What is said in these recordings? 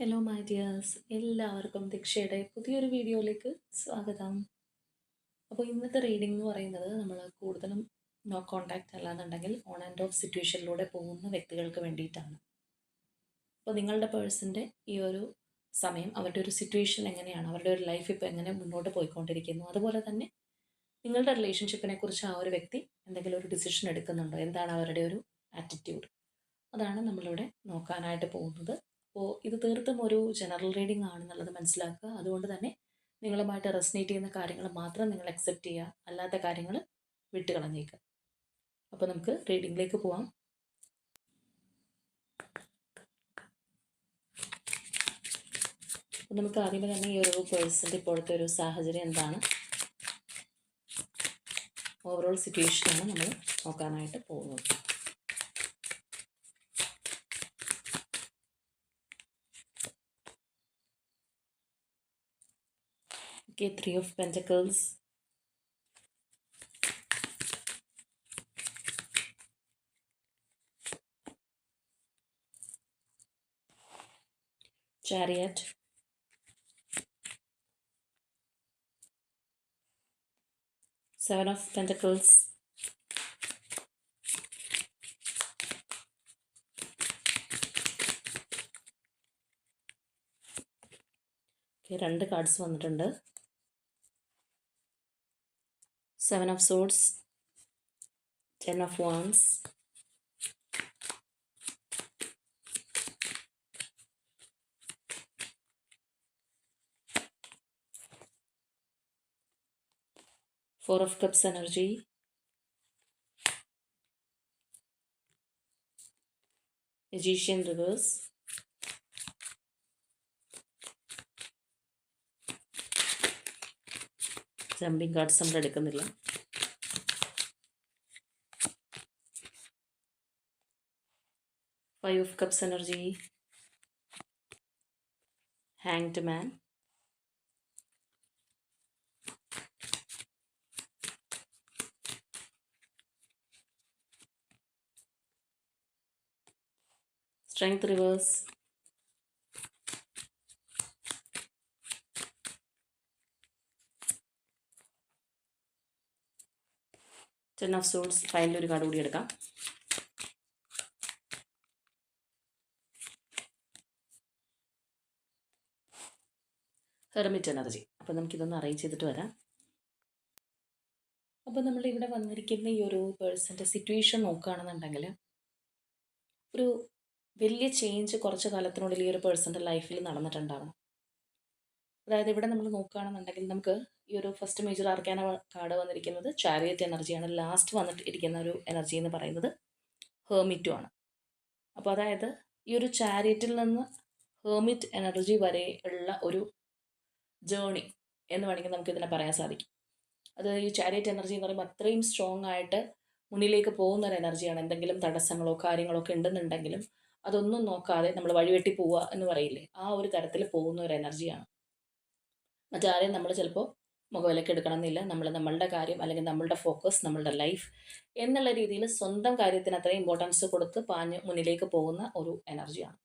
Hello my dears എല്ലാവർക്കും ദീക്ഷയുടെ പുതിയൊരു വീഡിയോയിലേക്ക് സ്വാഗതം. അപ്പോൾ ഇന്നത്തെ റീഡിംഗ് എന്ന് പറയുന്നത് നമ്മൾ കൂടുതലും നോ കോണ്ടാക്റ്റ് അല്ലാന്നുണ്ടെങ്കിൽ ഓൺ ആൻഡ് ഓഫ് സിറ്റുവേഷനിലൂടെ പോകുന്ന വ്യക്തികൾക്ക് വേണ്ടിയിട്ടാണ്. അപ്പോൾ നിങ്ങളുടെ പേഴ്സന്റെ ഈ ഒരു സമയം അവരുടെ ഒരു സിറ്റുവേഷൻ എങ്ങനെയാണ് അവരുടെ ഒരു ലൈഫ് ഇപ്പോൾ എങ്ങനെ മുന്നോട്ട് പോയിക്കൊണ്ടിരിക്കുന്നു അതുപോലെ തന്നെ നിങ്ങളുടെ റിലേഷൻഷിപ്പിനെ കുറിച്ച് ആ ഒരു വ്യക്തി എന്തെങ്കിലും ഒരു ഡിസിഷൻ എടുക്കുന്നുണ്ടോ? എന്താണ് അവരുടെ ഒരു ആറ്റിറ്റ്യൂഡ് അതാണ് നമ്മളിവിടെ നോക്കാനായിട്ട് പോകുന്നത്. അപ്പോൾ ഇത് തീർത്തും ഒരു ജനറൽ റീഡിംഗ് ആണെന്നുള്ളത് മനസ്സിലാക്കുക. അതുകൊണ്ട് തന്നെ നിങ്ങളുമായിട്ട് റെസനേറ്റ് ചെയ്യുന്ന കാര്യങ്ങൾ മാത്രം നിങ്ങൾ അക്സെപ്റ്റ് ചെയ്യുക. അല്ലാത്ത കാര്യങ്ങൾ വിട്ടുകളഞ്ഞേക്കുക അപ്പോൾ നമുക്ക് റീഡിങ്ങിലേക്ക് പോവാം. നമുക്ക് ആദ്യമേ തന്നെ ഈ ഒരു പേഴ്സന്റെ ഇപ്പോഴത്തെ ഒരു സാഹചര്യം എന്താണ്? ഓവറോൾ സിറ്റുവേഷനാണ് നമ്മൾ നോക്കാനായിട്ട് പോകുന്നത്. Okay, Three of Pentacles. Chariot. Seven of Pentacles. Okay, രണ്ട് കാർഡ്സ് വന്നിട്ടുണ്ട് Seven of Swords, Ten of Wands, Four of Cups energy, Magician reverse, jumping cards നമ്മൾ എടുക്കുന്നില്ല Five of cups energy hanged man strength reverse. Ten of swords final ഒരു card കൂടി എടുക്കാം. Hermit energy അപ്പോൾ നമുക്കിതൊന്ന് arrange ചെയ്തിട്ട് വരാം. അപ്പോൾ നമ്മൾ ഇവിടെ വന്നിരിക്കുന്ന ഈ ഒരു പേഴ്സന്റെ സിറ്റുവേഷൻ നോക്കുകയാണെന്നുണ്ടെങ്കിൽ ഒരു വലിയ ചേഞ്ച് കുറച്ച് കാലത്തിനുള്ളിൽ ഈ ഒരു പേഴ്സന്റെ ലൈഫിൽ നടന്നിട്ടുണ്ടാവണം. അതായത് ഇവിടെ നമ്മൾ നോക്കുകയാണെന്നുണ്ടെങ്കിൽ നമുക്ക് ഈ ഒരു ഫസ്റ്റ് മേജർ ആർക്കാന കാർഡ് വന്നിരിക്കുന്നത് ചാരിയറ്റ് എനർജിയാണ്. ലാസ്റ്റ് വന്നിട്ട് ഇരിക്കുന്ന ഒരു എനർജി എന്ന് പറയുന്നത് ഹേമിറ്റും ആണ്. അപ്പോൾ അതായത് ഈ ഒരു ചാരിയറ്റിൽ നിന്ന് ഹേമിറ്റ് എനർജി വരെ ഉള്ള ഒരു ജേണി എന്ന് വേണമെങ്കിൽ നമുക്ക് ഇതിനെ പറയാൻ സാധിക്കും. അത് ഈ ചാരിയറ്റ് എനർജി എന്ന് പറയുമ്പോൾ അത്രയും സ്ട്രോങ് ആയിട്ട് മുന്നിലേക്ക് പോകുന്ന ഒരു എനർജിയാണ് എന്തെങ്കിലും തടസ്സങ്ങളോ കാര്യങ്ങളോ ഒക്കെ ഉണ്ടെന്നുണ്ടെങ്കിലും അതൊന്നും നോക്കാതെ നമ്മൾ വഴിവെട്ടി പോവുക എന്ന് പറയില്ലേ? ആ ഒരു തരത്തിൽ പോകുന്ന ഒരു എനർജിയാണ് മറ്റാരെയും നമ്മൾ ചിലപ്പോൾ മുഖവിലക്ക് എടുക്കണമെന്നില്ല. നമ്മൾ നമ്മളുടെ കാര്യം അല്ലെങ്കിൽ നമ്മളുടെ ഫോക്കസ് നമ്മളുടെ ലൈഫ് എന്നുള്ള രീതിയിൽ സ്വന്തം കാര്യത്തിന് അത്രയും ഇമ്പോർട്ടൻസ് കൊടുത്ത് പാഞ്ഞ് മുന്നിലേക്ക് പോകുന്ന ഒരു എനർജിയാണ്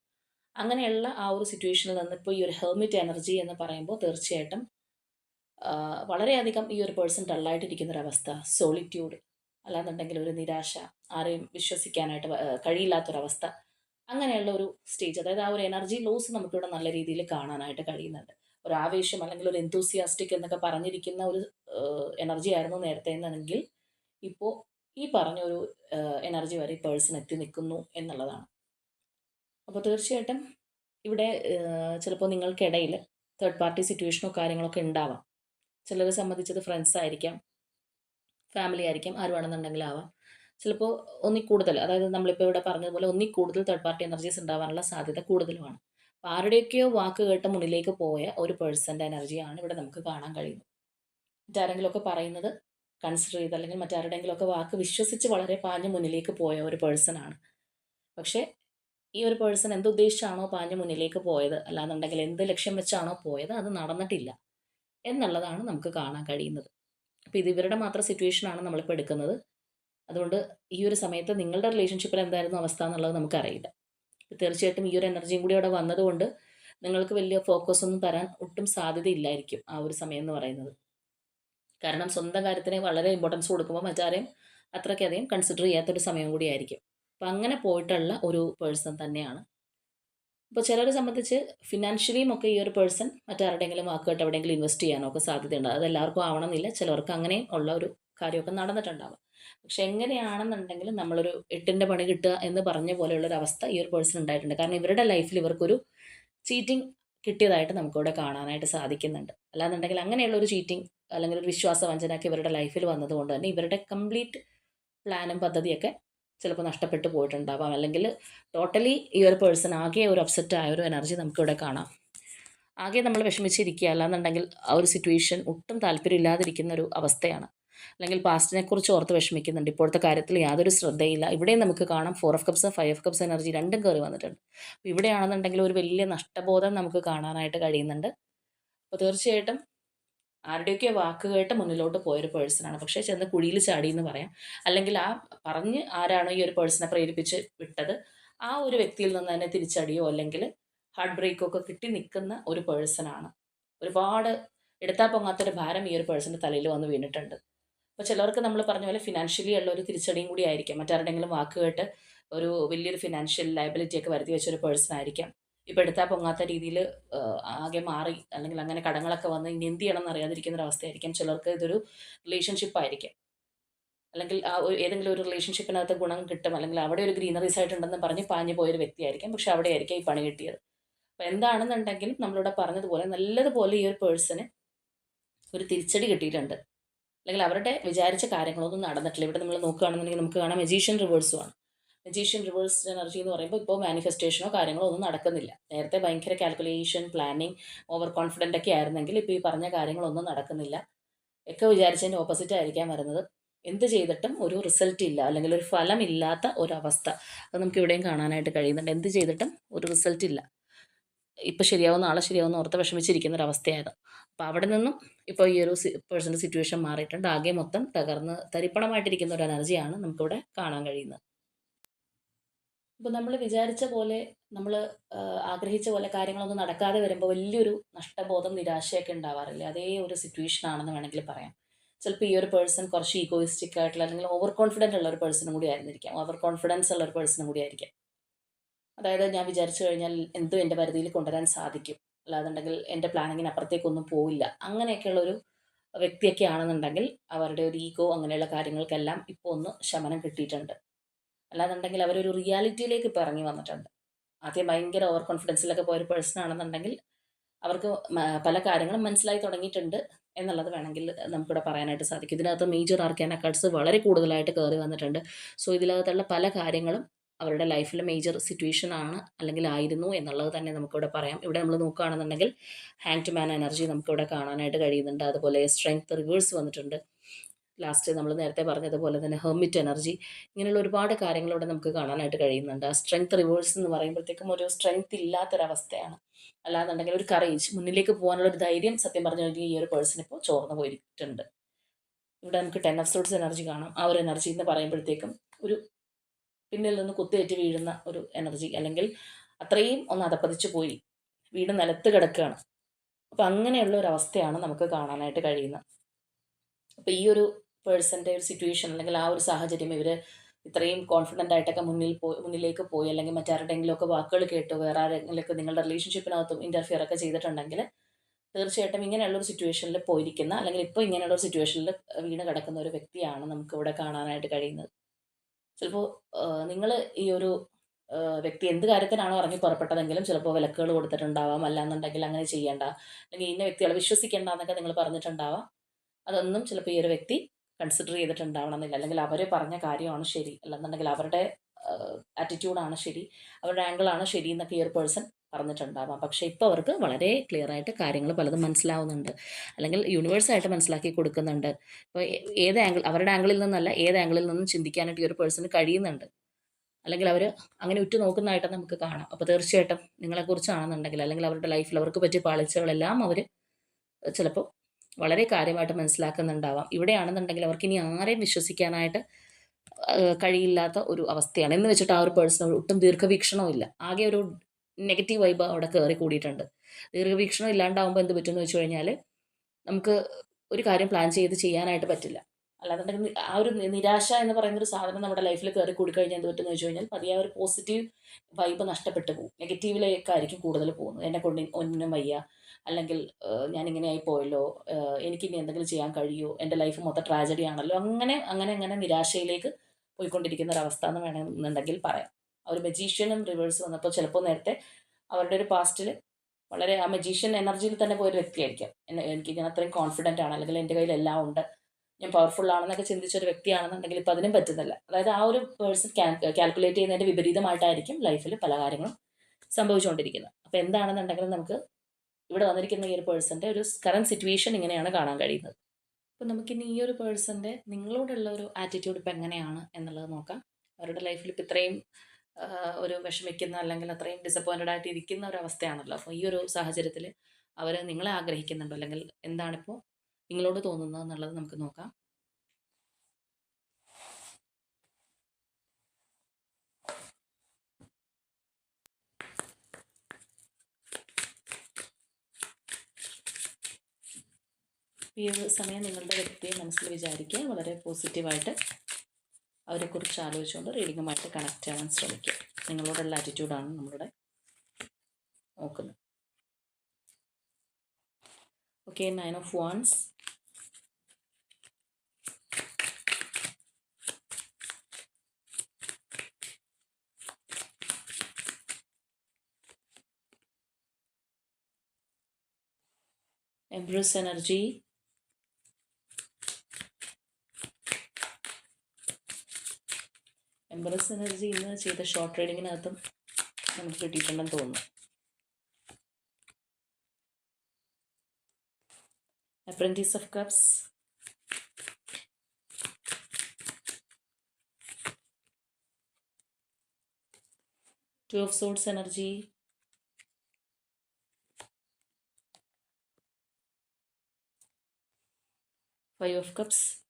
അങ്ങനെയുള്ള ആ ഒരു സിറ്റുവേഷനിൽ നിന്ന് ഇപ്പോൾ ഈ ഒരു ഹെൽമെറ്റ് എനർജി എന്ന് പറയുമ്പോൾ തീർച്ചയായിട്ടും വളരെയധികം ഈ ഒരു പേഴ്സൺ ഡള്ളായിട്ടിരിക്കുന്ന ഒരവസ്ഥ സോളിറ്റ്യൂഡ് അല്ലാന്നുണ്ടെങ്കിൽ ഒരു നിരാശ ആരെയും വിശ്വസിക്കാനായിട്ട് കഴിയില്ലാത്തൊരവസ്ഥ അങ്ങനെയുള്ള ഒരു സ്റ്റേജ് അതായത് ആ ഒരു എനർജി ലോസ് നമുക്കിവിടെ നല്ല രീതിയിൽ കാണാനായിട്ട് കഴിയുന്നുണ്ട്. ഒരു ആവേശം അല്ലെങ്കിൽ ഒരു എന്തൂസിയാസ്റ്റിക് എന്നൊക്കെ പറഞ്ഞിരിക്കുന്ന ഒരു എനർജി ആയിരുന്നു നേരത്തെ എന്നാണെങ്കിൽ ഇപ്പോൾ ഈ പറഞ്ഞ ഒരു എനർജി വരെ പേഴ്സൺ എത്തി നിൽക്കുന്നു എന്നുള്ളതാണ്. അപ്പോൾ തീർച്ചയായിട്ടും ഇവിടെ ചിലപ്പോൾ നിങ്ങൾക്കിടയിൽ തേർഡ് പാർട്ടി സിറ്റുവേഷനോ കാര്യങ്ങളൊക്കെ ഉണ്ടാവാം. ചിലരെ സംബന്ധിച്ചത് ഫ്രണ്ട്സ് ആയിരിക്കാം ഫാമിലി ആയിരിക്കാം ആര് വേണമെന്നുണ്ടെങ്കിലും ആവാം. ചിലപ്പോൾ ഒന്നിൽ കൂടുതൽ അതായത് നമ്മളിപ്പോൾ ഇവിടെ പറഞ്ഞതുപോലെ ഒന്നിൽ കൂടുതൽ തേർഡ് പാർട്ടി എനർജീസ് ഉണ്ടാവാനുള്ള സാധ്യത കൂടുതലുമാണ്. അപ്പോൾ ആരുടെയൊക്കെയോ വാക്ക് കേട്ട് മുന്നിലേക്ക് പോയ ഒരു പേഴ്സന്റെ എനർജിയാണ് ഇവിടെ നമുക്ക് കാണാൻ കഴിയുന്നത്. മറ്റാരെങ്കിലുമൊക്കെ പറയുന്നത് കൺസിഡർ ചെയ്ത് അല്ലെങ്കിൽ മറ്റാരുടെയെങ്കിലുമൊക്കെ വാക്ക് വിശ്വസിച്ച് വളരെ പാഞ്ഞ് മുന്നിലേക്ക് പോയ ഒരു പേഴ്സണാണ് പക്ഷേ ഈ ഒരു പേഴ്സൺ എന്തുദ്ദേശിച്ചാണോ പാഞ്ഞ് മുന്നിലേക്ക് പോയത്. അല്ലാന്നുണ്ടെങ്കിൽ എന്ത് ലക്ഷ്യം വെച്ചാണോ പോയത് അത് നടന്നിട്ടില്ല. എന്നുള്ളതാണ് നമുക്ക് കാണാൻ കഴിയുന്നത്. അപ്പോൾ ഇത് ഇവരുടെ മാത്രം സിറ്റുവേഷനാണ് നമ്മളിപ്പോൾ എടുക്കുന്നത്. അതുകൊണ്ട് ഈ ഒരു സമയത്ത് നിങ്ങളുടെ റിലേഷൻഷിപ്പിൽ എന്തായിരുന്നു അവസ്ഥ എന്നുള്ളത് നമുക്കറിയില്ല. തീർച്ചയായിട്ടും ഈ ഒരു എനർജിയും കൂടി അവിടെ വന്നതുകൊണ്ട് നിങ്ങൾക്ക് വലിയ ഫോക്കസ് ഒന്നും തരാൻ ഒട്ടും സാധ്യതയില്ലായിരിക്കും ആ ഒരു സമയം എന്ന് പറയുന്നത്. കാരണം സ്വന്തം കാര്യത്തിന് വളരെ ഇമ്പോർട്ടൻസ് കൊടുക്കുമ്പോൾ മറ്റാരെയും അത്രയ്ക്കധികം കൺസിഡർ ചെയ്യാത്തൊരു സമയം കൂടിയായിരിക്കും അപ്പം അങ്ങനെ പോയിട്ടുള്ള ഒരു പേഴ്സൺ തന്നെയാണ്. അപ്പോൾ ചിലരെ സംബന്ധിച്ച് ഫിനാൻഷ്യലിയും ഒക്കെ ഈ ഒരു പേഴ്സൺ മറ്റാരുടെങ്കിലും വാക്കുകേട്ട് എവിടെയെങ്കിലും ഇൻവെസ്റ്റ് ചെയ്യാനോ ഒക്കെ സാധ്യതയുണ്ട്. അത് എല്ലാവർക്കും ആവണമെന്നില്ല. ചിലർക്ക് അങ്ങനെയും ഉള്ള ഒരു കാര്യമൊക്കെ നടന്നിട്ടുണ്ടാവും. പക്ഷെ എങ്ങനെയാണെന്നുണ്ടെങ്കിൽ നമ്മളൊരു എട്ടിന്റെ പണി കിട്ടുക എന്ന് പറഞ്ഞ പോലെയുള്ള ഒരു അവസ്ഥ ഈ ഒരു പേഴ്സൺ ഉണ്ടായിട്ടുണ്ട്. കാരണം ഇവരുടെ ലൈഫിൽ ഇവർക്കൊരു ചീറ്റിംഗ് കിട്ടിയതായിട്ട് നമുക്കിവിടെ കാണാനായിട്ട് സാധിക്കുന്നുണ്ട്. അല്ലാന്നുണ്ടെങ്കിൽ അങ്ങനെയുള്ള ഒരു ചീറ്റിംഗ് അല്ലെങ്കിൽ ഒരു വിശ്വാസ വഞ്ചനയൊക്കെ ഇവരുടെ ലൈഫിൽ വന്നതുകൊണ്ട് തന്നെ ഇവരുടെ കംപ്ലീറ്റ് പ്ലാനും പദ്ധതിയൊക്കെ ചിലപ്പോൾ നഷ്ടപ്പെട്ടു പോയിട്ടുണ്ടാവാം. അല്ലെങ്കിൽ ടോട്ടലി ഈ ഒരു പേഴ്സൺ ആകെ ഒരു അപ്സെറ്റ് ആയ ഒരു എനർജി നമുക്കിവിടെ കാണാം. ആകെ നമ്മൾ വിഷമിച്ചിരിക്കുക അല്ലാന്നുണ്ടെങ്കിൽ ആ ഒരു സിറ്റുവേഷൻ ഒട്ടും താല്പര്യമില്ലാതിരിക്കുന്ന ഒരു അവസ്ഥയാണ്. അല്ലെങ്കിൽ പാസ്റ്റിനെക്കുറിച്ച് ഓർത്ത് വിഷമിക്കുന്നുണ്ട്. ഇപ്പോഴത്തെ കാര്യത്തിൽ യാതൊരു ശ്രദ്ധയില്ല. ഇവിടെയും നമുക്ക് കാണാം four of cups five of cups energy രണ്ടും കയറി വന്നിട്ടുണ്ട്. അപ്പോൾ ഇവിടെയാണെന്നുണ്ടെങ്കിൽ ഒരു വലിയ നഷ്ടബോധം നമുക്ക് കാണാനായിട്ട് കഴിയുന്നുണ്ട്. അപ്പോൾ തീർച്ചയായിട്ടും ആരുടെയൊക്കെ വാക്ക് കേട്ട് മുന്നിലോട്ട് പോയൊരു പേഴ്സണാണ് പക്ഷേ ചെന്ന് കുഴിയിൽ ചാടി എന്ന് പറയാം. അല്ലെങ്കിൽ ആ പറഞ്ഞ് ആരാണോ ഈ ഒരു പേഴ്സണെ പ്രേരിപ്പിച്ച് വിട്ടത് ആ ഒരു വ്യക്തിയിൽ നിന്ന് തന്നെ തിരിച്ചടിയോ അല്ലെങ്കിൽ ഹാർട്ട് ബ്രേക്കോ ഒക്കെ കിട്ടി നിൽക്കുന്ന ഒരു പേഴ്സണാണ് ഒരുപാട് എടുത്താൽ പൊങ്ങാത്തൊരു ഭാരം ഈ ഒരു പേഴ്സന്റെ തലയിൽ വന്ന് വീണിട്ടുണ്ട്. അപ്പോൾ ചിലർക്ക് നമ്മൾ പറഞ്ഞ പോലെ ഫിനാൻഷ്യലി ഉള്ള ഒരു തിരിച്ചടിയും കൂടി ആയിരിക്കാം. മറ്റാരുടെങ്കിലും വാക്ക് കേട്ട് ഒരു വലിയൊരു ഫിനാൻഷ്യൽ ലയബിലിറ്റി ഒക്കെ വരുത്തി വെച്ചൊരു പേഴ്സൺ ആയിരിക്കാം. ഇപ്പോൾ എടുത്താൽ പൊങ്ങാത്ത രീതിയിൽ ആകെ മാറി അല്ലെങ്കിൽ അങ്ങനെ കടങ്ങളൊക്കെ വന്ന് ഇനി എന്ത് ചെയ്യണം എന്നറിയാതിരിക്കുന്ന ഒരു അവസ്ഥയായിരിക്കാം. ചിലർക്ക് ഇതൊരു റിലേഷൻഷിപ്പ് ആയിരിക്കാം. അല്ലെങ്കിൽ ആ ഒരു ഏതെങ്കിലും ഒരു റിലേഷൻഷിപ്പിനകത്ത് ഗുണം കിട്ടും. അല്ലെങ്കിൽ അവിടെ ഒരു ഗ്രീനറീസ് ആയിട്ടുണ്ടെന്ന് പറഞ്ഞ് പാഞ്ഞു പോയൊരു വ്യക്തിയായിരിക്കും. പക്ഷെ അവിടെ ആയിരിക്കും ഈ പണി കിട്ടിയത്. അപ്പോൾ എന്താണെന്നുണ്ടെങ്കിലും നമ്മളിവിടെ പറഞ്ഞതുപോലെ നല്ലതുപോലെ ഈ ഒരു പേഴ്സന് ഒരു തിരിച്ചടി കിട്ടിയിട്ടുണ്ട്. അല്ലെങ്കിൽ അവരുടെ വിചാരിച്ച കാര്യങ്ങളൊന്നും നടന്നിട്ടില്ല. ഇവിടെ നമ്മൾ നോക്കുകയാണെന്നുണ്ടെങ്കിൽ നമുക്ക് കാണാം മെജീഷ്യൻ റിവേഴ്സുമാണ് മെജീഷ്യൻ റിവേഴ്സ് എനർജി എന്ന് പറയുമ്പോൾ ഇപ്പോൾ മാനിഫെസ്റ്റേഷനോ കാര്യങ്ങളോ ഒന്നും നടക്കുന്നില്ല. നേരത്തെ ഭയങ്കര കാൽക്കുലേഷൻ പ്ലാനിങ് ഓവർ കോൺഫിഡന്റ് ഒക്കെ ആയിരുന്നെങ്കിൽ ഇപ്പോൾ ഈ പറഞ്ഞ കാര്യങ്ങളൊന്നും നടക്കുന്നില്ല. ഒക്കെ വിചാരിച്ചതിന്റെ ഓപ്പോസിറ്റ് ആയിരിക്കാൻ വരുന്നത്. എന്ത് ചെയ്തിട്ടും ഒരു റിസൾട്ട് ഇല്ല. അല്ലെങ്കിൽ ഒരു ഫലമില്ലാത്ത ഒരവസ്ഥ അത് നമുക്ക് ഇവിടെയും കാണാനായിട്ട് കഴിയുന്നുണ്ട്. എന്ത് ചെയ്തിട്ടും ഒരു റിസൾട്ട് ഇല്ല. ഇപ്പോൾ ശരിയാവും ആളെ ശരിയാവുന്ന ഓർത്ത് വിഷമിച്ചിരിക്കുന്ന ഒരു അവസ്ഥയായിരുന്നു. അപ്പോൾ അവിടെ നിന്നും ഇപ്പോൾ ഈ ഒരു പേഴ്സണൽ സിറ്റുവേഷൻ മാറിയിട്ടുണ്ട്. ആകെ മൊത്തം തകർന്ന് തരിപ്പണമായിട്ടിരിക്കുന്ന ഒരു എനർജിയാണ് നമുക്കിവിടെ കാണാൻ കഴിയുന്നത്. ഇപ്പോൾ നമ്മൾ വിചാരിച്ച പോലെ നമ്മൾ ആഗ്രഹിച്ച പോലെ കാര്യങ്ങളൊന്നും നടക്കാതെ വരുമ്പോൾ വലിയൊരു നഷ്ടബോധം നിരാശയൊക്കെ ഉണ്ടാവാറില്ലേ? അതേ ഒരു സിറ്റുവേഷൻ ആണെന്ന് വേണമെങ്കിൽ പറയാം. ചിലപ്പോൾ ഈ ഒരു പേഴ്സൺ കുറച്ച് ഈഗോയിസ്റ്റിക് ആയിട്ടുള്ള അല്ലെങ്കിൽ ഓവർ കോൺഫിഡന്റ് ഉള്ള ഒരു പേഴ്സണും കൂടി ആയിരുന്നിരിക്കാം. ഓവർ കോൺഫിഡൻസ് ഉള്ള ഒരു പേഴ്സണും കൂടി ആയിരിക്കാം. അതായത് ഞാൻ വിചാരിച്ചു കഴിഞ്ഞാൽ എന്തും എന്റെ പരിധിയിൽ കൊണ്ടുവരാൻ സാധിക്കും. അല്ലാന്നുണ്ടെങ്കിൽ എന്റെ പ്ലാനിങ്ങിന് അപ്പുറത്തേക്കൊന്നും പോവില്ല. അങ്ങനെയൊക്കെയുള്ളൊരു വ്യക്തിയൊക്കെ ആണെന്നുണ്ടെങ്കിൽ അവരുടെ ഒരു ഈഗോ അങ്ങനെയുള്ള കാര്യങ്ങൾക്കെല്ലാം ഇപ്പോൾ ഒന്ന് ശമനം കിട്ടിയിട്ടുണ്ട്. അല്ലാന്നുണ്ടെങ്കിൽ അവരൊരു റിയാലിറ്റിയിലേക്ക് ഇപ്പോൾ ഇറങ്ങി വന്നിട്ടുണ്ട്. ആദ്യം ഭയങ്കര ഓവർ കോൺഫിഡൻസിലൊക്കെ പോയൊരു പേഴ്സൺ ആണെന്നുണ്ടെങ്കിൽ അവർക്ക് പല കാര്യങ്ങളും മനസ്സിലായി തുടങ്ങിയിട്ടുണ്ട് എന്നുള്ളത് വേണമെങ്കിൽ നമുക്കിവിടെ പറയാനായിട്ട് സാധിക്കും. ഇതിനകത്ത് മേജർ ആർക്കാന കാർഡ്സ് വളരെ കൂടുതലായിട്ട് കയറി വന്നിട്ടുണ്ട്. സോ ഇതിനകത്തുള്ള പല കാര്യങ്ങളും അവരുടെ ലൈഫിലെ മേജർ സിറ്റുവേഷൻ ആണ് അല്ലെങ്കിൽ ആയിരുന്നു എന്നുള്ളത് തന്നെ നമുക്കിവിടെ പറയാം. ഇവിടെ നമ്മൾ നോക്കുകയാണെന്നുണ്ടെങ്കിൽ ഹാൻഡ് ടു മാൻ എനർജി നമുക്കിവിടെ കാണാനായിട്ട് കഴിയുന്നുണ്ട്. അതുപോലെ സ്ട്രെങ്ത് റിവേഴ്സ് വന്നിട്ടുണ്ട്. ലാസ്റ്റ് നമ്മൾ നേരത്തെ പറഞ്ഞതുപോലെ തന്നെ ഹെർമിറ്റ് എനർജി ഇങ്ങനെയുള്ള ഒരുപാട് കാര്യങ്ങൾ ഇവിടെ നമുക്ക് കാണാനായിട്ട് കഴിയുന്നുണ്ട്. ആ സ്ട്രെങ്ത് റിവേഴ്സ് എന്ന് പറയുമ്പോഴത്തേക്കും ഒരു സ്ട്രെങ്ത് ഇല്ലാത്തൊരവസ്ഥയാണ്. അല്ലാന്നുണ്ടെങ്കിൽ ഒരു കറേജ് മുന്നിലേക്ക് പോകാനുള്ള ഒരു ധൈര്യം സത്യം പറഞ്ഞു കഴിഞ്ഞാൽ ഈ ഒരു പേഴ്സൺ ഇപ്പോൾ ചോർന്നു പോയിട്ടുണ്ട്. ഇവിടെ നമുക്ക് ടെൻ ഓഫ് സോട്സ് എനർജി കാണാം. ആ ഒരു എനർജി എന്ന് പറയുമ്പോഴത്തേക്കും ഒരു പിന്നിൽ നിന്ന് കുത്തിയേറ്റ് വീഴുന്ന ഒരു എനർജി അല്ലെങ്കിൽ അത്രയും ഒന്ന് അതപ്പതിച്ച് പോയി വീട് നിലത്ത് കിടക്കുകയാണ്. അപ്പം അങ്ങനെയുള്ള ഒരു അവസ്ഥയാണ് നമുക്ക് കാണാനായിട്ട് കഴിയുന്നത്. അപ്പോൾ ഈ ഒരു പേഴ്സന്റെ ഒരു സിറ്റുവേഷൻ അല്ലെങ്കിൽ ആ ഒരു സാഹചര്യം ഇവർ ഇത്രയും കോൺഫിഡന്റ് ആയിട്ടൊക്കെ മുന്നിൽ പോയി മുന്നിലേക്ക് പോയി അല്ലെങ്കിൽ മറ്റാരുടെയെങ്കിലും ഒക്കെ വാക്കുകൾ കേട്ടോ വേറെ ആരെങ്കിലുമൊക്കെ നിങ്ങളുടെ റിലേഷൻഷിപ്പിനകത്തും ഇന്റർഫിയർ ഒക്കെ ചെയ്തിട്ടുണ്ടെങ്കിൽ തീർച്ചയായിട്ടും ഇങ്ങനെയുള്ളൊരു സിറ്റുവേഷനിൽ പോയിരിക്കുന്ന അല്ലെങ്കിൽ ഇപ്പോൾ ഇങ്ങനെയുള്ള ഒരു സിറ്റുവേഷനിൽ വീണ് കിടക്കുന്ന ഒരു വ്യക്തിയാണ് നമുക്ക് ഇവിടെ കാണാനായിട്ട് കഴിയുന്നത്. ചിലപ്പോൾ നിങ്ങൾ ഈ ഒരു വ്യക്തി എന്ത് കാര്യത്തിനാണോ ഇറങ്ങി പുറപ്പെട്ടതെങ്കിലും ചിലപ്പോൾ വിലക്കുകൾ കൊടുത്തിട്ടുണ്ടാവാം. അല്ലാന്നുണ്ടെങ്കിൽ അങ്ങനെ ചെയ്യേണ്ട. അല്ലെങ്കിൽ ഇന്ന വ്യക്തികളെ വിശ്വസിക്കേണ്ട എന്നൊക്കെ നിങ്ങൾ പറഞ്ഞിട്ടുണ്ടാവാം. അതൊന്നും ചിലപ്പോൾ ഈ ഒരു വ്യക്തി കൺസിഡർ ചെയ്തിട്ടുണ്ടാവണം എന്നില്ല. അല്ലെങ്കിൽ അവർ പറഞ്ഞ കാര്യമാണ് ശരി. അല്ലെന്നുണ്ടെങ്കിൽ അവരുടെ ആറ്റിറ്റ്യൂഡാണ് ശരി. അവരുടെ ആംഗിളാണ് ശരി എന്നൊക്കെ ഈ ഒരു പേഴ്സൺ പറഞ്ഞിട്ടുണ്ടാവാം. പക്ഷേ ഇപ്പോൾ അവർക്ക് വളരെ ക്ലിയർ ആയിട്ട് കാര്യങ്ങൾ പലതും മനസ്സിലാവുന്നുണ്ട്. അല്ലെങ്കിൽ യൂണിവേഴ്സായിട്ട് മനസ്സിലാക്കി കൊടുക്കുന്നുണ്ട്. ഇപ്പോൾ ഏത് ആംഗിൾ അവരുടെ ആംഗിളിൽ നിന്നല്ല ഏത് ആംഗിളിൽ നിന്നും ചിന്തിക്കാനായിട്ട് ഈ ഒരു പേഴ്സണ് കഴിയുന്നുണ്ട്. അല്ലെങ്കിൽ അവർ അങ്ങനെ ഉറ്റു നോക്കുന്നതായിട്ട് നമുക്ക് കാണാം. അപ്പോൾ തീർച്ചയായിട്ടും നിങ്ങളെക്കുറിച്ചാണെന്നുണ്ടെങ്കിൽ അല്ലെങ്കിൽ അവരുടെ ലൈഫിൽ അവർക്ക് പറ്റിയ പാളിച്ചകളെല്ലാം അവർ ചിലപ്പോൾ വളരെ കാര്യമായിട്ട് മനസ്സിലാക്കുന്നുണ്ടാവാം. ഇവിടെയാണെന്നുണ്ടെങ്കിൽ അവർക്ക് ഇനി ആരെയും വിശ്വസിക്കാനായിട്ട് കഴിയില്ലാത്ത ഒരു അവസ്ഥയാണ്. എന്ന് വെച്ചിട്ട് ആ ഒരു പേഴ്സൺ ഒട്ടും ദീർഘവീക്ഷണവും ഇല്ല. ആകെ ഒരു നെഗറ്റീവ് വൈബ് അവിടെ കയറി കൂടിയിട്ടുണ്ട്. ദീർഘവീക്ഷണം ഇല്ലാണ്ടാവുമ്പോൾ എന്ത് പറ്റുമെന്ന് വെച്ച് കഴിഞ്ഞാൽ നമുക്ക് ഒരു കാര്യം പ്ലാൻ ചെയ്ത് ചെയ്യാനായിട്ട് പറ്റില്ല. അല്ലാന്നുണ്ടെങ്കിൽ ആ ഒരു നിരാശ എന്ന് പറയുന്ന ഒരു സാധനം നമ്മുടെ ലൈഫിൽ കയറി കൂടിക്കഴിഞ്ഞാൽ എന്ത് പറ്റുമെന്ന് വെച്ച് കഴിഞ്ഞാൽ പതിയെ ഒരു പോസിറ്റീവ് വൈബ് നഷ്ടപ്പെട്ടു പോകും. നെഗറ്റീവിലേക്കായിരിക്കും കൂടുതൽ പോകുന്നത്. എന്നെ കൊണ്ട് ഒന്നും വയ്യ. അല്ലെങ്കിൽ ഞാൻ ഇങ്ങനെയായി പോയല്ലോ. എനിക്ക് ഇനി എന്തെങ്കിലും ചെയ്യാൻ കഴിയുമോ? എന്റെ ലൈഫ് മൊത്തം ട്രാജഡി ആണല്ലോ. അങ്ങനെ അങ്ങനെ അങ്ങനെ നിരാശയിലേക്ക് പോയിക്കൊണ്ടിരിക്കുന്ന ഒരവസ്ഥ എന്ന് വേണമെന്നുണ്ടെങ്കിൽ പറയാം. ആ ഒരു മെജീഷ്യനും റിവേഴ്സ് വന്നപ്പോൾ ചിലപ്പോൾ നേരത്തെ അവരുടെ ഒരു പാസ്റ്റിൽ വളരെ ആ മെജീഷ്യൻ എനർജിയിൽ തന്നെ പോയൊരു വ്യക്തിയായിരിക്കാം. എനിക്ക് ഞാൻ അത്രയും കോൺഫിഡന്റ് ആണ്. അല്ലെങ്കിൽ എന്റെ കയ്യിൽ എല്ലാം ഉണ്ട്. ഞാൻ പവർഫുൾ ആണെന്നൊക്കെ ചിന്തിച്ച ഒരു വ്യക്തിയാണെന്നുണ്ടെങ്കിൽ ഇപ്പം അതിനും പറ്റുന്നില്ല. അതായത് ആ ഒരു പേഴ്സൺ കാൽക്കുലേറ്റ് ചെയ്യുന്നതിന്റെ വിപരീതമായിട്ടായിരിക്കും ലൈഫിൽ പല കാര്യങ്ങളും സംഭവിച്ചുകൊണ്ടിരിക്കുന്നത്. അപ്പോൾ എന്താണെന്നുണ്ടെങ്കിലും നമുക്ക് ഇവിടെ വന്നിരിക്കുന്ന ഈ ഒരു പേഴ്സന്റെ ഒരു കറണ്ട് സിറ്റുവേഷൻ ഇങ്ങനെയാണ് കാണാൻ കഴിയുന്നത്. അപ്പോൾ നമുക്കിനി ഈ ഒരു പേഴ്സന്റെ നിങ്ങളോടുള്ള ഒരു ആറ്റിറ്റ്യൂഡ് ഇപ്പം എങ്ങനെയാണ് എന്നുള്ളത് നോക്കാം. അവരുടെ ലൈഫിൽ ഇപ്പം ഇത്രയും ഒരു വിഷമിക്കുന്ന അല്ലെങ്കിൽ അത്രയും ഡിസപ്പോയിന്റഡ് ആയിട്ട് ഇരിക്കുന്ന ഒരു അവസ്ഥയാണല്ലോ. അപ്പോൾ ഈ ഒരു സാഹചര്യത്തിൽ അവർ നിങ്ങളെ ആഗ്രഹിക്കുന്നുണ്ടോ? അല്ലെങ്കിൽ എന്താണിപ്പോൾ നിങ്ങളോട് തോന്നുന്നത് എന്നുള്ളത് നമുക്ക് നോക്കാം. ഈ ഒരു സമയം നിങ്ങളുടെ വ്യക്തിയെ മനസ്സിൽ വിചാരിക്കുക. വളരെ പോസിറ്റീവായിട്ട് അവരെക്കുറിച്ച് ആലോചിച്ചുകൊണ്ട് റീഡിങ്ങുമായിട്ട് കണക്റ്റ് ചെയ്യാൻ ശ്രമിക്കുക. നിങ്ങളോടുള്ള ആറ്റിറ്റ്യൂഡാണ് നമ്മളുടെ നോക്കുന്നത്. Okay nine of wands embrace energy. Embrace energy ഇന്ന് ചെയ്ത ഷോർട്ട് റീഡിങ്ങിനകത്തും നമുക്ക് കിട്ടിയിട്ടുണ്ടെന്ന് തോന്നുന്നു. Apprentice of cups. Two of swords energy. five of cups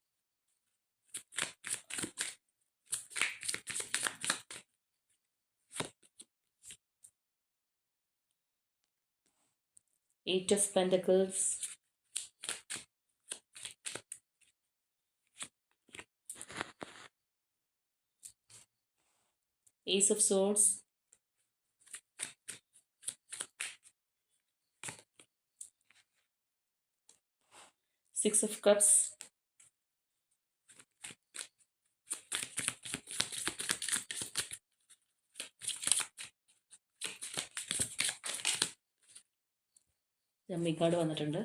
eight of pentacles. Ace of swords. Six of cups. ജമ്മി കാർഡ് വന്നിട്ടുണ്ട്.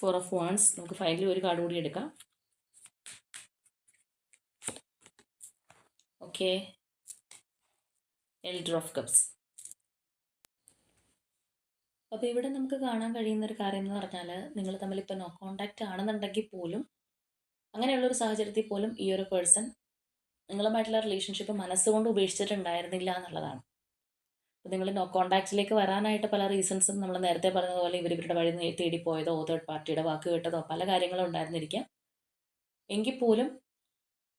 ഫോർ ഓഫ് വാൺസ് നമുക്ക് finally ഒരു കാർഡ് കൂടി എടുക്കാം. ഓക്കെ എൽഡർ ഓഫ് കപ്സ് അപ്പോൾ ഇവിടെ നമുക്ക് കാണാൻ കഴിയുന്ന ഒരു കാര്യം എന്ന് പറഞ്ഞാൽ നിങ്ങൾ തമ്മിൽ ഇപ്പോൾ നോ കോണ്ടാക്റ്റ് ആണെന്നുണ്ടെങ്കിൽ പോലും അങ്ങനെയുള്ളൊരു സാഹചര്യത്തിൽ പോലും ഈ ഒരു പേഴ്സൺ നിങ്ങളുമായിട്ടുള്ള റിലേഷൻഷിപ്പ് മനസ്സുകൊണ്ട് ഉപേക്ഷിച്ചിട്ടുണ്ടായിരുന്നില്ല എന്നുള്ളതാണ്. അപ്പോൾ നിങ്ങൾ നോ കോണ്ടാക്റ്റിലേക്ക് വരാനായിട്ട് പല റീസൺസും നമ്മൾ നേരത്തെ പറഞ്ഞതുപോലെ ഇവർ ഇവരുടെ വഴി തേടിപ്പോയതോ തേർഡ് പാർട്ടിയുടെ വാക്ക് കേട്ടതോ പല കാര്യങ്ങളും ഉണ്ടായിരുന്നിരിക്കാം. എങ്കിൽ പോലും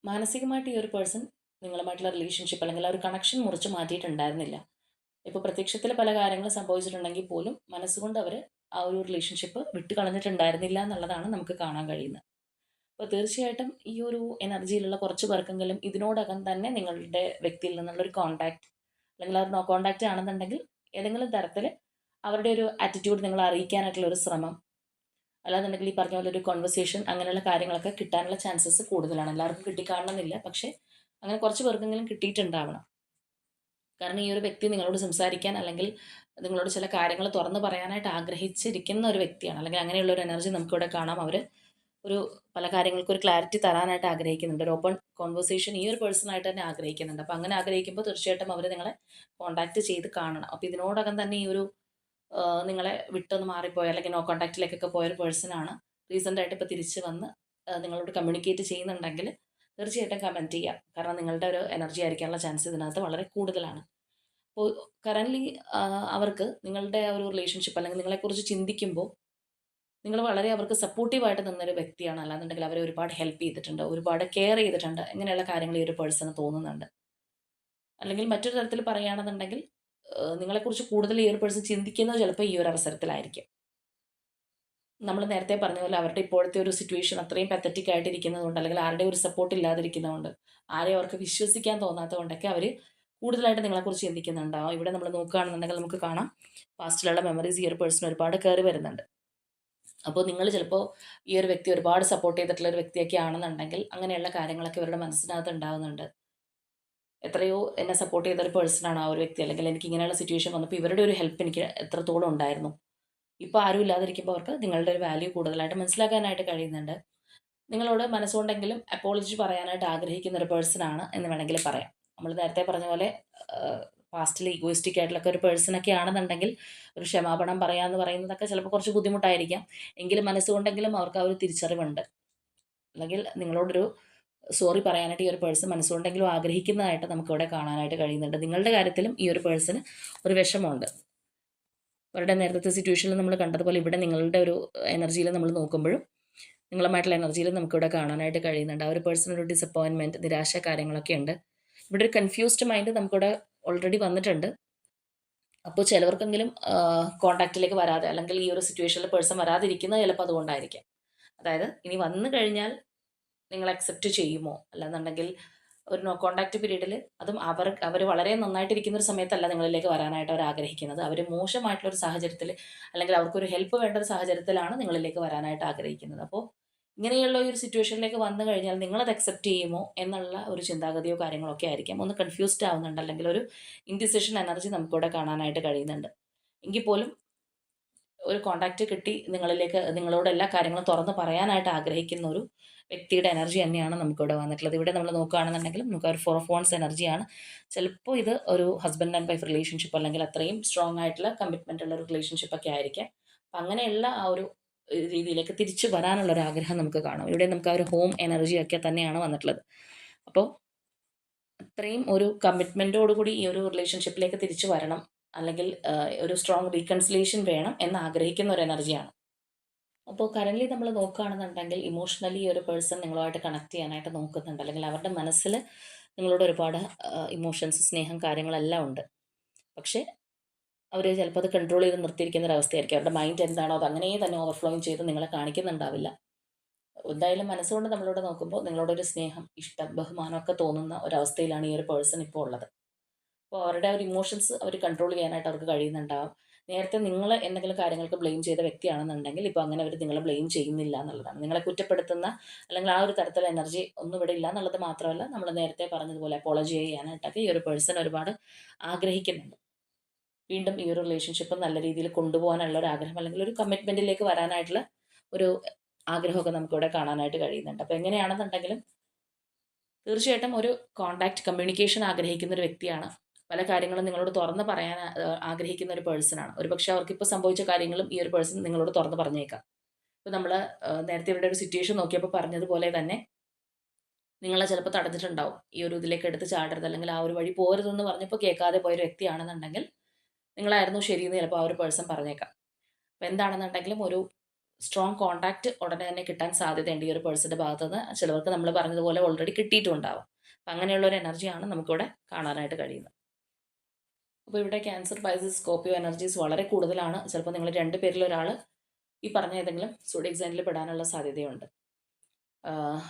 മാനസികമായിട്ട് ഈ ഒരു പേഴ്സൺ നിങ്ങളുമായിട്ടുള്ള റിലേഷൻഷിപ്പ് അല്ലെങ്കിൽ ആ ഒരു കണക്ഷൻ മുറിച്ച് മാറ്റിയിട്ടുണ്ടായിരുന്നില്ല. ഇപ്പോൾ പ്രത്യക്ഷത്തിൽ പല കാര്യങ്ങളും സംഭവിച്ചിട്ടുണ്ടെങ്കിൽ പോലും മനസ്സുകൊണ്ട് അവർ ആ ഒരു റിലേഷൻഷിപ്പ് വിട്ട് കളഞ്ഞിട്ടുണ്ടായിരുന്നില്ല എന്നുള്ളതാണ് നമുക്ക് കാണാൻ കഴിയുന്നത്. അപ്പോൾ തീർച്ചയായിട്ടും ഈ ഒരു എനർജിയിലുള്ള കുറച്ച് പേർക്കെങ്കിലും ഇതിനോടകം തന്നെ നിങ്ങളുടെ വ്യക്തിയിൽ നിന്നുള്ള ഒരു കോണ്ടാക്ട് അല്ലെങ്കിൽ അവർ നോ കോണ്ടാക്റ്റ് ആണെന്നുണ്ടെങ്കിൽ ഏതെങ്കിലും തരത്തിൽ അവരുടെ ഒരു ആറ്റിറ്റ്യൂഡ് നിങ്ങൾ അറിയിക്കാനായിട്ടുള്ള ഒരു ശ്രമം. അല്ലാന്നുണ്ടെങ്കിൽ ഈ പറഞ്ഞ പോലെ ഒരു കോൺവെർസേഷൻ അങ്ങനെയുള്ള കാര്യങ്ങളൊക്കെ കിട്ടാനുള്ള ചാൻസസ് കൂടുതലാണ്. എല്ലാവർക്കും കിട്ടിക്കാണണമെന്നില്ല. പക്ഷേ അങ്ങനെ കുറച്ച് പേർക്കെങ്കിലും കിട്ടിയിട്ടുണ്ടാവണം. കാരണം ഈ ഒരു വ്യക്തി നിങ്ങളോട് സംസാരിക്കാൻ അല്ലെങ്കിൽ നിങ്ങളോട് ചില കാര്യങ്ങൾ തുറന്ന് പറയാനായിട്ട് ആഗ്രഹിച്ചിരിക്കുന്ന ഒരു വ്യക്തിയാണ്. അല്ലെങ്കിൽ അങ്ങനെയുള്ള ഒരു എനർജി നമുക്കിവിടെ കാണാം. അവർ ഒരു പല കാര്യങ്ങൾക്കും ഒരു ക്ലാരിറ്റി തരാനായിട്ട് ആഗ്രഹിക്കുന്നുണ്ട്. ഒരു ഓപ്പൺ കോൺവെർസേഷൻ ഈ ഒരു പേഴ്സണായിട്ട് തന്നെ ആഗ്രഹിക്കുന്നുണ്ട്. അപ്പോൾ അങ്ങനെ ആഗ്രഹിക്കുമ്പോൾ തീർച്ചയായിട്ടും അവർ നിങ്ങളെ കോൺടാക്റ്റ് ചെയ്ത് കാണണം. അപ്പോൾ ഇതിനോടകം തന്നെ ഈ ഒരു നിങ്ങളെ വിട്ടൊന്ന് മാറിപ്പോയ അല്ലെങ്കിൽ നോ കോൺടാക്റ്റിലേക്കൊക്കെ പോയ ഒരു പേഴ്സണാണ് റീസെന്റായിട്ട് ഇപ്പോൾ തിരിച്ച് വന്ന് നിങ്ങളോട് കമ്മ്യൂണിക്കേറ്റ് ചെയ്യുന്നുണ്ടെങ്കിൽ തീർച്ചയായിട്ടും കമന്റ് ചെയ്യാം. കാരണം നിങ്ങളുടെ ഒരു എനർജി ആയിരിക്കാനുള്ള ചാൻസ് ഇതിനകത്ത് വളരെ കൂടുതലാണ്. അപ്പോൾ കറന്റ്ലി അവർക്ക് നിങ്ങളുടെ ഒരു റിലേഷൻഷിപ്പ് അല്ലെങ്കിൽ നിങ്ങളെക്കുറിച്ച് ചിന്തിക്കുമ്പോൾ നിങ്ങൾ വളരെ അവർക്ക് സപ്പോർട്ടീവായിട്ട് നിന്നൊരു വ്യക്തിയാണ്. അല്ലാന്നുണ്ടെങ്കിൽ അവരെ ഒരുപാട് ഹെൽപ്പ് ചെയ്തിട്ടുണ്ട് ഒരുപാട് കെയർ ചെയ്തിട്ടുണ്ട്. ഇങ്ങനെയുള്ള കാര്യങ്ങൾ ഈ ഒരു പേഴ്സണ് തോന്നുന്നുണ്ട്. അല്ലെങ്കിൽ മറ്റൊരു തരത്തിൽ പറയുകയാണെന്നുണ്ടെങ്കിൽ നിങ്ങളെക്കുറിച്ച് കൂടുതൽ ഈ ഒരു പേഴ്സൺ ചിന്തിക്കുന്നത് ചിലപ്പോൾ ഈ ഒരു അവസരത്തിലായിരിക്കും. നമ്മൾ നേരത്തെ പറഞ്ഞ പോലെ അവരുടെ ഇപ്പോഴത്തെ ഒരു സിറ്റുവേഷൻ അത്രയും പത്തറ്റിക് ആയിട്ടിരിക്കുന്നതുകൊണ്ട് അല്ലെങ്കിൽ ആരുടെ ഒരു സപ്പോർട്ട് ഇല്ലാതിരിക്കുന്നതുകൊണ്ട് ആരെയും അവർക്ക് വിശ്വസിക്കാൻ തോന്നാത്തതുകൊണ്ടൊക്കെ അവർ കൂടുതലായിട്ട് നിങ്ങളെക്കുറിച്ച് ചിന്തിക്കുന്നുണ്ടാവും ഇവിടെ നമ്മൾ നോക്കുകയാണെന്നുണ്ടെങ്കിൽ നമുക്ക് കാണാം. പാസ്റ്റിലുള്ള മെമ്മറീസ് ഈ ഒരു പേഴ്സൺ ഒരുപാട് കയറി വരുന്നുണ്ട്. അപ്പോൾ നിങ്ങൾ ചിലപ്പോൾ ഈ ഒരു വ്യക്തി ഒരുപാട് സപ്പോർട്ട് ചെയ്തിട്ടുള്ള ഒരു വ്യക്തിയൊക്കെ ആണെന്നുണ്ടെങ്കിൽ അങ്ങനെയുള്ള കാര്യങ്ങളൊക്കെ ഇവരുടെ മനസ്സിനകത്ത് ഉണ്ടാവുന്നുണ്ട്. എത്രയോ എന്നെ സപ്പോർട്ട് ചെയ്ത ഒരു പേഴ്സണാണ് ആ ഒരു വ്യക്തി. അല്ലെങ്കിൽ എനിക്ക് ഇങ്ങനെയുള്ള സിറ്റുവേഷൻ വന്നപ്പോൾ ഇവരുടെ ഒരു ഹെൽപ്പ് എനിക്ക് എത്രത്തോളം ഉണ്ടായിരുന്നു. ഇപ്പോൾ ആരും ഇല്ലാതിരിക്കുമ്പോൾ അവർക്ക് നിങ്ങളുടെ ഒരു വാല്യൂ കൂടുതലായിട്ട് മനസ്സിലാക്കാനായിട്ട് കഴിയുന്നുണ്ട്. നിങ്ങളോട് മനസ്സുകൊണ്ടെങ്കിലും അപ്പോളജി പറയാനായിട്ട് ആഗ്രഹിക്കുന്ന ഒരു പേഴ്സൺ ആണ് എന്ന് വേണമെങ്കിൽ പറയാം. നമ്മൾ നേരത്തെ പറഞ്ഞ പോലെ പാസ്റ്റിൽ ഈഗോയിസ്റ്റിക് ആയിട്ടുള്ള ഒരു പേഴ്സണൊക്കെ ആണെന്നുണ്ടെങ്കിൽ ഒരു ക്ഷമാപണം പറയാന്ന് പറയുന്നതൊക്കെ ചിലപ്പോൾ കുറച്ച് ബുദ്ധിമുട്ടായിരിക്കാം. എങ്കിലും മനസ്സുകൊണ്ടെങ്കിലും അവർക്ക് ആ ഒരു തിരിച്ചറിവുണ്ട്. അല്ലെങ്കിൽ നിങ്ങളോടൊരു സോറി പറയാനായിട്ട് ഈ ഒരു പേഴ്സൺ മനസ്സുകൊണ്ടെങ്കിലും ആഗ്രഹിക്കുന്നതായിട്ട് നമുക്കിവിടെ കാണാനായിട്ട് കഴിയുന്നുണ്ട്. നിങ്ങളുടെ കാര്യത്തിലും ഈ ഒരു പേഴ്സണ് ഒരു വിഷമമുണ്ട്. അവരുടെ നേരത്തെ സിറ്റുവേഷനിൽ നമ്മൾ കണ്ടതുപോലെ ഇവിടെ നിങ്ങളുടെ ഒരു എനർജിയിൽ നമ്മൾ നോക്കുമ്പോഴും നിങ്ങളുമായിട്ടുള്ള എനർജിയിൽ നമുക്കിവിടെ കാണാനായിട്ട് കഴിയുന്നുണ്ട്. ആ ഒരു പേഴ്സണൽ ഡിസപ്പോയിൻമെന്റ് നിരാശ കാര്യങ്ങളൊക്കെ ഉണ്ട്. ഇവിടെ ഒരു കൺഫ്യൂസ്ഡ് മൈൻഡ് നമുക്കിവിടെ ഓൾറെഡി വന്നിട്ടുണ്ട്. അപ്പോൾ ചിലവർക്കെങ്കിലും കോണ്ടാക്റ്റിലേക്ക് വരാതെ അല്ലെങ്കിൽ ഈ ഒരു സിറ്റുവേഷനിൽ പേഴ്സൺ വരാതിരിക്കുന്നത് ചിലപ്പോൾ അതുകൊണ്ടായിരിക്കാം. അതായത് ഇനി വന്നു കഴിഞ്ഞാൽ നിങ്ങൾ അക്സെപ്റ്റ് ചെയ്യുമോ? അല്ലാന്നുണ്ടെങ്കിൽ ഒരു നോ കോണ്ടാക്ട് പീരീഡിൽ അതും അവർ അവർ വളരെ നന്നായിട്ടിരിക്കുന്ന ഒരു സമയത്തല്ല നിങ്ങളിലേക്ക് വരാനായിട്ട് അവർ ആഗ്രഹിക്കുന്നത്. അവർ മോശമായിട്ടുള്ള ഒരു സാഹചര്യത്തിൽ അല്ലെങ്കിൽ അവർക്കൊരു ഹെൽപ്പ് വേണ്ട ഒരു സാഹചര്യത്തിലാണ് നിങ്ങളിലേക്ക് വരാനായിട്ട് ആഗ്രഹിക്കുന്നത്. അപ്പോൾ ഇങ്ങനെയുള്ള ഒരു സിറ്റുവേഷനിലേക്ക് വന്നു കഴിഞ്ഞാൽ നിങ്ങളത് അക്സെപ്റ്റ് ചെയ്യുമോ എന്നുള്ള ഒരു ചിന്താഗതിയോ കാര്യങ്ങളോ ഒക്കെ ആയിരിക്കാം. ഒന്ന് കൺഫ്യൂസ്ഡ് ആവുന്നുണ്ട് അല്ലെങ്കിൽ ഒരു ഇൻഡിസിഷൻ എനർജി നമുക്കിവിടെ കാണാനായിട്ട് കഴിയുന്നുണ്ട്. എങ്കിൽ പോലും ഒരു കോണ്ടാക്റ്റ് കിട്ടി നിങ്ങളിലേക്ക് നിങ്ങളോട് എല്ലാ കാര്യങ്ങളും തുറന്ന് പറയാനായിട്ട് ആഗ്രഹിക്കുന്ന ഒരു വ്യക്തിയുടെ എനർജി തന്നെയാണ് നമുക്കിവിടെ വന്നിട്ടുള്ളത്. ഇവിടെ നമ്മൾ നോക്കുകയാണെന്നുണ്ടെങ്കിൽ നമുക്ക് ഒരു ഫോർ ഓഫ് വോൺസ് എനർജിയാണ് ചിലപ്പോൾ ഇത് ഒരു ഹസ്ബൻഡ് ആൻഡ് വൈഫ് റിലേഷൻഷിപ്പ് അല്ലെങ്കിൽ അത്രയും സ്ട്രോങ് ആയിട്ടുള്ള കമ്മിറ്റ്മെന്റ് ഉള്ള ഒരു റിലേഷൻഷിപ്പ് ഒക്കെ ആയിരിക്കാം. അപ്പം അങ്ങനെയുള്ള ആ ഒരു രീതിയിലേക്ക് തിരിച്ചു വരാനുള്ള ഒരു ആഗ്രഹം നമുക്ക് കാണാം. ഇവിടെ നമുക്ക് ആ ഒരു ഹോം എനർജി ഒക്കെ തന്നെയാണ് വന്നിട്ടുള്ളത്. അപ്പോൾ അത്രയും ഒരു കമ്മിറ്റ്മെന്റോടു കൂടി ഈ ഒരു റിലേഷൻഷിപ്പിലേക്ക് തിരിച്ചു വരണം. അല്ലെങ്കിൽ ഒരു സ്ട്രോങ് റീകൺസിലേഷൻ വേണം എന്ന് ആഗ്രഹിക്കുന്ന ഒരു എനർജിയാണ് അപ്പോൾ കറന്റ്ലി നമ്മൾ നോക്കുകയാണെന്നുണ്ടെങ്കിൽ ഇമോഷണലി ഒരു പേഴ്സൺ നിങ്ങളുമായിട്ട് കണക്ട് ചെയ്യാനായിട്ട് നോക്കുന്നുണ്ട്. അല്ലെങ്കിൽ അവരുടെ മനസ്സിൽ നിങ്ങളോട് ഒരുപാട് ഇമോഷൻസ് സ്നേഹം കാര്യങ്ങളെല്ലാം ഉണ്ട്. പക്ഷേ അവർ ചിലപ്പോൾ അത് കൺട്രോൾ ചെയ്ത് നിർത്തിയിരിക്കുന്ന ഒരു അവസ്ഥയായിരിക്കും. അവരുടെ മൈൻഡ് എന്താണോ അത് അങ്ങനെ തന്നെ ഓവർഫ്ലോയിങ് ചെയ്ത് നിങ്ങളെ കാണിക്കുന്നുണ്ടാവില്ല. എന്തായാലും മനസ്സുകൊണ്ട് നമ്മളോട് നോക്കുമ്പോൾ നിങ്ങളോടൊരു സ്നേഹം ഇഷ്ടം ബഹുമാനമൊക്കെ തോന്നുന്ന ഒരവസ്ഥയിലാണ് ഈ ഒരു പേഴ്സൺ ഇപ്പോൾ ഉള്ളത്. അപ്പോൾ അവരുടെ ഒരു ഇമോഷൻസ് അവർ കൺട്രോൾ ചെയ്യാനായിട്ട് അവർക്ക് കഴിയുന്നുണ്ടാവും. നേരത്തെ നിങ്ങൾ എന്തെങ്കിലും കാര്യങ്ങൾക്ക് ബ്ലെയിം ചെയ്ത വ്യക്തിയാണെന്നുണ്ടെങ്കിൽ ഇപ്പോൾ അങ്ങനെ അവർ നിങ്ങളെ ബ്ലെയിം ചെയ്യുന്നില്ല എന്നുള്ളതാണ്. നിങ്ങളെ കുറ്റപ്പെടുത്തുന്ന അല്ലെങ്കിൽ ആ ഒരു തരത്തിലുള്ള എനർജി ഒന്നും ഇവിടെ ഇല്ല എന്നുള്ളത് മാത്രമല്ല നമ്മൾ നേരത്തെ പറഞ്ഞതുപോലെ അപ്പോളജി ചെയ്യാനായിട്ടൊക്കെ ഈ ഒരു പേഴ്സൺ ഒരുപാട് ആഗ്രഹിക്കുന്നുണ്ട്. വീണ്ടും ഈ ഒരു റിലേഷൻഷിപ്പ് നല്ല രീതിയിൽ കൊണ്ടുപോകാനുള്ള ഒരു ആഗ്രഹം അല്ലെങ്കിൽ ഒരു കമ്മിറ്റ്മെന്റിലേക്ക് വരാനായിട്ടുള്ള ഒരു ആഗ്രഹമൊക്കെ നമുക്കിവിടെ കാണാനായിട്ട് കഴിയുന്നുണ്ട്. അപ്പോൾ എങ്ങനെയാണെന്നുണ്ടെങ്കിലും തീർച്ചയായിട്ടും ഒരു കോണ്ടാക്ട് കമ്മ്യൂണിക്കേഷൻ ആഗ്രഹിക്കുന്ന ഒരു വ്യക്തിയാണ് പല കാര്യങ്ങളും നിങ്ങളോട് തുറന്ന് പറയാൻ ആഗ്രഹിക്കുന്ന ഒരു പേഴ്സണാണ് ഒരുപക്ഷെ അവർക്കിപ്പോൾ സംഭവിച്ച കാര്യങ്ങളും ഈ ഒരു പേഴ്സൺ നിങ്ങളോട് തുറന്ന് പറഞ്ഞേക്കാം. ഇപ്പോൾ നമ്മൾ നേരത്തെ ഇവിടെ ഒരു സിറ്റുവേഷൻ നോക്കിയപ്പോൾ പറഞ്ഞതുപോലെ തന്നെ നിങ്ങളെ ചിലപ്പോൾ തടഞ്ഞിട്ടുണ്ടാവും. ഈ ഒരു ഇതിലേക്ക് എടുത്ത് ചാടരുത് അല്ലെങ്കിൽ ആ ഒരു വഴി പോരുതെന്ന് പറഞ്ഞപ്പോൾ കേൾക്കാതെ പോയൊരു വ്യക്തിയാണെന്നുണ്ടെങ്കിൽ നിങ്ങളായിരുന്നു ശരിയെന്ന് ചിലപ്പോൾ ആ ഒരു പേഴ്സൺ പറഞ്ഞേക്കാം. അപ്പോൾ എന്താണെന്നുണ്ടെങ്കിലും ഒരു സ്ട്രോങ് കോണ്ടാക്ട് ഉടനെ തന്നെ കിട്ടാൻ സാധ്യതയുണ്ട് ഈ ഒരു പേഴ്സന്റെ ഭാഗത്തു നിന്ന്. ചിലവർക്ക് നമ്മൾ പറഞ്ഞതുപോലെ ഓൾറെഡി കിട്ടിയിട്ടുണ്ടാവും. അപ്പം അങ്ങനെയുള്ള ഒരു എനർജിയാണ് നമുക്കിവിടെ കാണാനായിട്ട് കഴിയുന്നത്. അപ്പോൾ ഇവിടെ ക്യാൻസർ പൈസസ് സ്കോപ്പിയോ എനർജീസ് വളരെ കൂടുതലാണ്. ചിലപ്പോൾ നിങ്ങൾ രണ്ട് പേരിൽ ഒരാൾ ഈ പറഞ്ഞ ഏതെങ്കിലും സൂഡിക് എക്സാമിൽ പെടാനുള്ള സാധ്യതയുണ്ട്.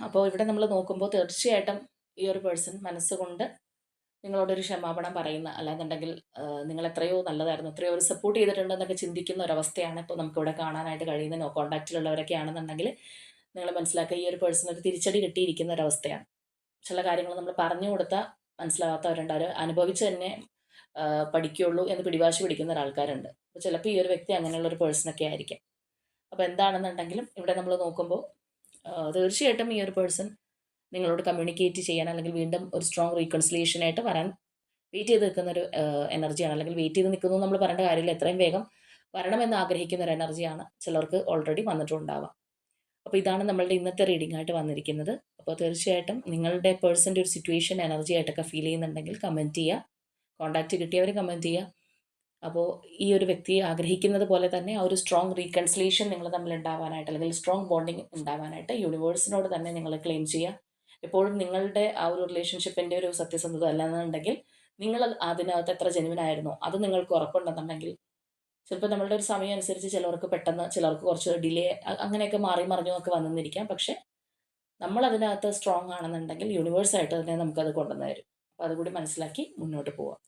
അപ്പോൾ ഇവിടെ നമ്മൾ നോക്കുമ്പോൾ തീർച്ചയായിട്ടും ഈ ഒരു പേഴ്സൺ മനസ്സുകൊണ്ട് നിങ്ങളോടൊരു ക്ഷമാപണം പറയുന്ന അല്ലാന്നുണ്ടെങ്കിൽ നിങ്ങൾ എത്രയോ നല്ലതായിരുന്നു എത്രയോ ഒരു സപ്പോർട്ട് ചെയ്തിട്ടുണ്ടെന്നൊക്കെ ചിന്തിക്കുന്ന ഒരവസ്ഥയാണ് ഇപ്പോൾ നമുക്കിവിടെ കാണാനായിട്ട് കഴിയുന്ന കോൺടാക്റ്റിലുള്ളവരൊക്കെ ആണെന്നുണ്ടെങ്കിൽ നിങ്ങൾ മനസ്സിലാക്കുക ഈ ഒരു പേഴ്സൺ ഒരു തിരിച്ചടി കിട്ടിയിരിക്കുന്ന ഒരവസ്ഥയാണ്. ചില കാര്യങ്ങൾ നമ്മൾ പറഞ്ഞു കൊടുത്താൽ മനസ്സിലാകാത്തവരുണ്ട് അവർ അനുഭവിച്ച് തന്നെ പഠിക്കുകയുള്ളൂ എന്ന് പിടിവാശി പിടിക്കുന്ന ഒരാൾക്കാരുണ്ട്. അപ്പോൾ ചിലപ്പോൾ ഈ ഒരു വ്യക്തി അങ്ങനെയുള്ള ഒരു പേഴ്സണൊക്കെ ആയിരിക്കാം. അപ്പോൾ എന്താണെന്നുണ്ടെങ്കിലും ഇവിടെ നമ്മൾ നോക്കുമ്പോൾ തീർച്ചയായിട്ടും ഈ ഒരു പേഴ്സൺ നിങ്ങളോട് കമ്മ്യൂണിക്കേറ്റ് ചെയ്യാൻ അല്ലെങ്കിൽ വീണ്ടും ഒരു സ്ട്രോങ് റീകൺസിലിയേഷനായിട്ട് വരാൻ വെയിറ്റ് ചെയ്ത് നിൽക്കുന്ന ഒരു എനർജിയാണ് അല്ലെങ്കിൽ വെയിറ്റ് ചെയ്ത് നിൽക്കുന്നു നമ്മൾ പറയേണ്ട കാര്യമില്ല. എത്രയും വേഗം വരണമെന്ന് ആഗ്രഹിക്കുന്ന ഒരു എനർജിയാണ് ചിലർക്ക് ഓൾറെഡി വന്നിട്ടുണ്ടാവാം. അപ്പോൾ ഇതാണ് നമ്മളുടെ ഇന്നത്തെ റീഡിംഗ് ആയിട്ട് വന്നിരിക്കുന്നത്. അപ്പോൾ തീർച്ചയായിട്ടും നിങ്ങളുടെ പേഴ്സന്റെ ഒരു സിറ്റുവേഷൻ എനർജി ആയിട്ടൊക്കെ ഫീൽ ചെയ്യുന്നുണ്ടെങ്കിൽ കമന്റ് ചെയ്യുക. കോൺടാക്റ്റ് കിട്ടിയവർ കമന്റ് ചെയ്യുക. അപ്പോൾ ഈ ഒരു വ്യക്തി ആഗ്രഹിക്കുന്നത് പോലെ തന്നെ ആ ഒരു സ്ട്രോങ് റീകൺസിലേഷൻ നിങ്ങൾ തമ്മിൽ ഉണ്ടാവാനായിട്ട് അല്ലെങ്കിൽ സ്ട്രോങ് ബോണ്ടിങ് ഉണ്ടാവാനായിട്ട് യൂണിവേഴ്സിനോട് തന്നെ നിങ്ങൾ ക്ലെയിം ചെയ്യുക. എപ്പോഴും നിങ്ങളുടെ ആ ഒരു റിലേഷൻഷിപ്പിന്റെ ഒരു സത്യസന്ധത അല്ലാന്നുണ്ടെങ്കിൽ നിങ്ങൾ അതിനകത്ത് എത്ര ജനുവിനായിരുന്നോ അത് നിങ്ങൾക്ക് ഉറപ്പുണ്ടെന്നുണ്ടെങ്കിൽ ചിലപ്പോൾ നമ്മളുടെ ഒരു സമയം അനുസരിച്ച് ചിലർക്ക് പെട്ടെന്ന് ചിലർക്ക് കുറച്ച് ഡിലേ അങ്ങനെയൊക്കെ മാറി മറിഞ്ഞും ഒക്കെ വന്നിരിക്കാം. പക്ഷേ നമ്മൾ അതിനകത്ത് സ്ട്രോങ് ആണെന്നുണ്ടെങ്കിൽ യൂണിവേഴ്സായിട്ട് തന്നെ നമുക്കത് കൊണ്ടുവന്ന് തരും. അപ്പോൾ അതുകൂടി മനസ്സിലാക്കി മുന്നോട്ട് പോവാം.